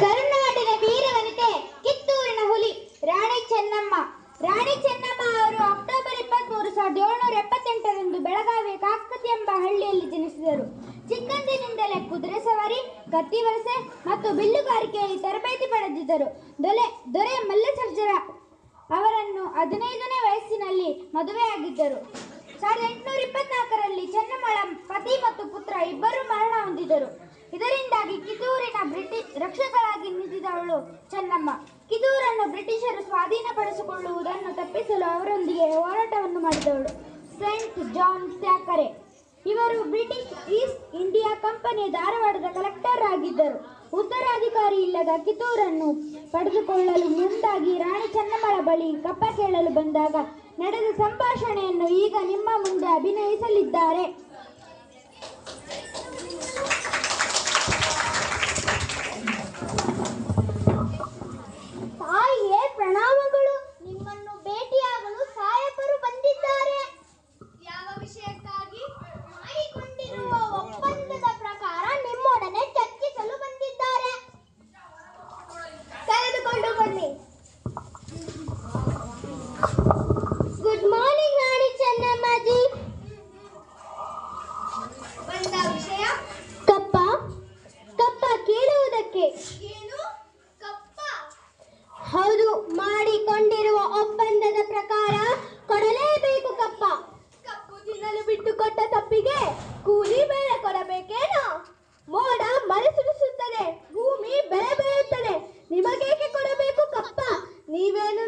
ಕರುನಾಡಿನ ವೀರವನಿತೆ ಕಿತ್ತೂರಿನ ಹುಲಿ ರಾಣಿ ಚೆನ್ನಮ್ಮ. ರಾಣಿ ಚೆನ್ನಮ್ಮ ಅವರು ಅಕ್ಟೋಬರ್ ಇಪ್ಪತ್ಮೂರು ಸಾವಿರದ ಏಳ್ನೂರ ಎಪ್ಪತ್ತೆಂಟರಂದು ಬೆಳಗಾವಿಯ ಕಾಕತಿ ಎಂಬ ಹಳ್ಳಿಯಲ್ಲಿ ಜನಿಸಿದರು. ಚಿಕ್ಕಂದಿನಿಂದಲೇ ಕುದುರೆ ಸವಾರಿ, ಕತ್ತಿ ವಲಸೆ ಮತ್ತು ಬಿಲ್ಲುಗಾರಿಕೆಯಲ್ಲಿ ತರಬೇತಿ ಪಡೆದಿದ್ದರು. ದೊಲೆ, ದೊರೆ ಮಲ್ಲಸರ್ಜರ ಅವರನ್ನು ಹದಿನೈದನೇ ವಯಸ್ಸಿನಲ್ಲಿ ಮದುವೆಯಾಗಿದ್ದರು. ಸಾವಿರದ ಎಂಟುನೂರ ಇಪ್ಪತ್ನಾಲ್ಕರಲ್ಲಿ ಚೆನ್ನಮ್ಮಳ ಪತಿ ಮತ್ತು ಪುತ್ರ ಇಬ್ಬರು ಮರಣ ಹೊಂದಿದರು ಇದರಿಂದಾಗಿ ಕಿತ್ತೂರಿನ ಬ್ರಿಟಿಷ್ ರಕ್ಷಕರಾಗಿ ನಿಂತಿದ್ದವಳು ಚೆನ್ನಮ್ಮ. ಕಿತ್ತೂರನ್ನು ಬ್ರಿಟಿಷರು ಸ್ವಾಧೀನಪಡಿಸಿಕೊಳ್ಳುವುದನ್ನು ತಪ್ಪಿಸಲು ಅವರೊಂದಿಗೆ ಹೋರಾಟವನ್ನು ಮಾಡಿದವಳು ಸೆಂಟ್ ಜಾನ್ ಥ್ಯಾಕರೆ. ಇವರು ಬ್ರಿಟಿಷ್ ಈಸ್ಟ್ ಇಂಡಿಯಾ ಕಂಪನಿಯ ಧಾರವಾಡದ ಕಲೆಕ್ಟರ್ ಆಗಿದ್ದರು. ಉತ್ತರಾಧಿಕಾರಿ ಇಲ್ಲದ ಕಿತ್ತೂರನ್ನು ಪಡೆದುಕೊಳ್ಳಲು ಮುಂದಾಗಿ ರಾಣಿ ಚೆನ್ನಮ್ಮಳ ಬಳಿ ಕಪ್ಪ ಕೇಳಲು ಬಂದಾಗ ನಡೆದ ಸಂಭಾಷಣೆಯನ್ನು ಈಗ ನಿಮ್ಮ ಮುಂದೆ ಅಭಿನಯಿಸಲಿದ್ದಾರೆ. ಮಾಡಿಕೊಂಡಿರುವ ಒಪ್ಪಂದದ ಪ್ರಕಾರ ಕೊಡಲೇಬೇಕು ಕಪ್ಪ. ಕಪ್ಪು ತಿನ್ನಲು ಬಿಟ್ಟು ಕೊಟ್ಟ ತಪ್ಪಿಗೆ ಕೂಲಿ ಬೆಲೆ ಕೊಡಬೇಕೇನೋ? ಮೋಡ ಮರೆಸುಡಿಸುತ್ತದೆ ಭೂಮಿ ಬೆಳೆ ಬೆಳೆಯುತ್ತದೆ. ನಿಮಗೇಕೆ ಕೊಡಬೇಕು ಕಪ್ಪ? ನೀವೇನು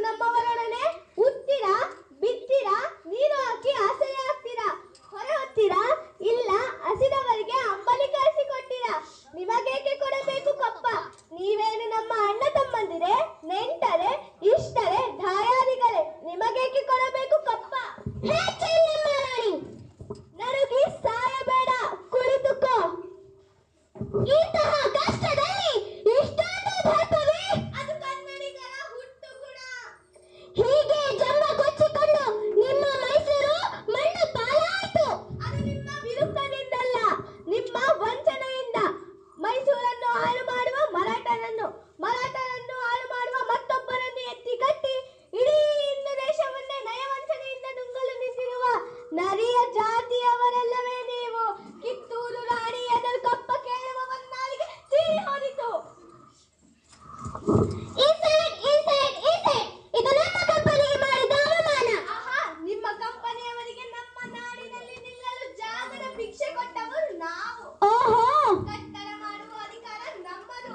ನರಿಯ ಜಾತಿಯವರೆಲ್ಲವೇ ನೀವು. ಕಿತ್ತೂರು ರಾಣಿ ಎದುರು ಕಪ್ಪ ಕೇಳುವ ಒಂದಾಲಿಗೆ ಸೀರಿ ಹೋದಿತು. ನಿಮ್ಮ ಕಂಪನಿಯವರಿಗೆ ನಮ್ಮ ನಾಡಿನಲ್ಲಿ ನಿಲ್ಲಲು ಜಾಗದ ಭಿಕ್ಷೆ ಕೊಟ್ಟವರು ನಾವು. ಓಹೋ. ಕಟ್ಟಡ ಮಾಡುವ ಅಧಿಕಾರ ನಮ್ಮದು.